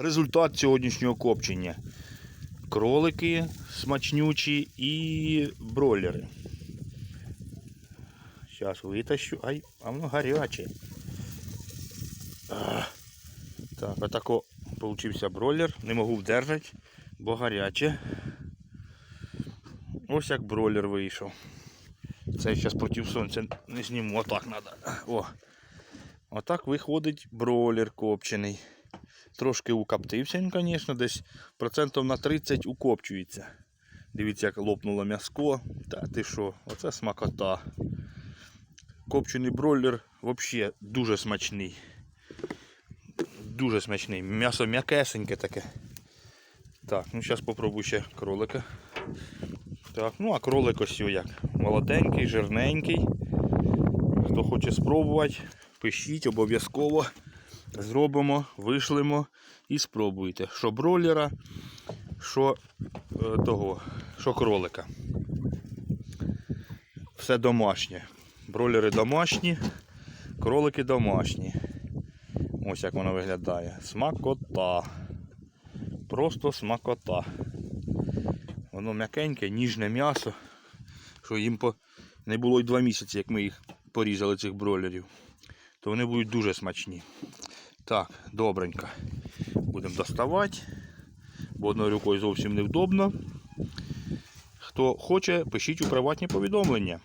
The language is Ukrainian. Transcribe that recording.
результат сьогоднішнього копчення. Кролики смачнючі і бройлери. Зараз витащу. Ай, а воно гаряче. Так, отако получився бройлер. Не можу вдержати, бо гаряче. Ось як бройлер вийшов. Це зараз проти сонця не зніму, отак треба. О. Отак виходить бройлер копчений. Трошки укоптився звісно, десь процентів на 30 укопчується. Дивіться, як лопнуло м'яско. Та ти що, оце смакота. Копчений бройлер взагалі дуже смачний. Дуже смачний. М'ясо м'якесеньке таке. Так, ну зараз спробую ще кролика. Так, ну а кролик ось як. Молоденький, жирненький. Хто хоче спробувати, пишіть обов'язково. Зробимо, вишлемо і спробуйте. Що бройлера, що е, того, що кролика. Все домашнє. Бройлери домашні, кролики домашні. Ось як воно виглядає. Смакота. Просто смакота. Воно м'якеньке, ніжне м'ясо. Що їм по... не було й два місяці, як ми їх порізали, цих бройлерів. То вони будуть дуже смачні. Так, добренько. Будемо доставати. Бо одною рукою зовсім невдобно. Хто хоче, пишіть у приватні повідомлення.